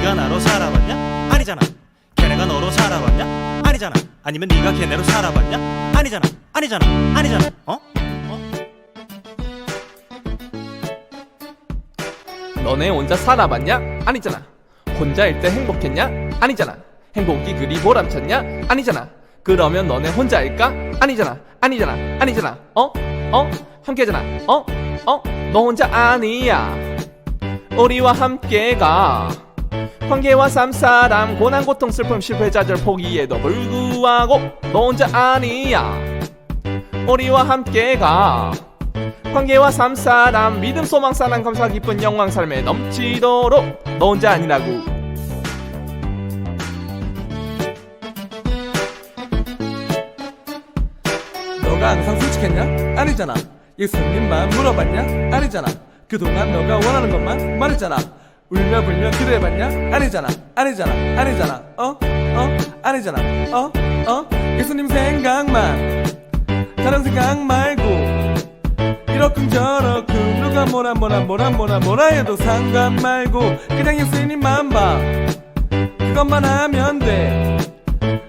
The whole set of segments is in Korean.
네가 나로 살아봤냐? 아니잖아. 걔네가 너로 살아봤냐? 아니잖아. 아니면 네가 걔네로 살아봤냐? 아니잖아. 아니잖아. 아니잖아. 어? 어? 너네 혼자 살아봤냐? 아니잖아. 혼자일 때 행복했냐? 아니잖아. 행복이 그리 보람찼냐? 아니잖아. 그러면 너네 혼자일까? 아니잖아. 아니잖아. 아니잖아. 어? 어? 함께잖아. 어? 어? 너 혼자 아니야. 우리와 함께가. 관계와 삼사람 고난 고통 슬픔 실패 좌절 포기에도 불구하고 너 혼자 아니야. 우리와 함께 가 관계와 삼사람 믿음 소망 사랑 감사 기쁜 영광 삶에 넘치도록 너 혼자 아니라고 너가 항상 솔직했냐? 아니잖아. 예수님만 물어봤냐? 아니잖아. 그동안 너가 원하는 것만 말했잖아. 울며 불며 기도해봤냐? 아니잖아. 아니잖아. 아니잖아. 어? 어? 아니잖아. 어? 어? 예수님 생각만. 다른 생각 말고. 이러쿵 저러쿵 누가 뭐라 뭐라 뭐라 뭐라 뭐라 해도 상관 말고 그냥 예수님만 봐. 그것만 하면 돼.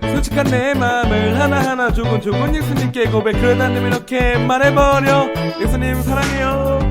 솔직한 내 맘을 하나하나 조곤조곤 예수님께 고백 그러다 면 이렇게 말해버려 예수님 사랑해요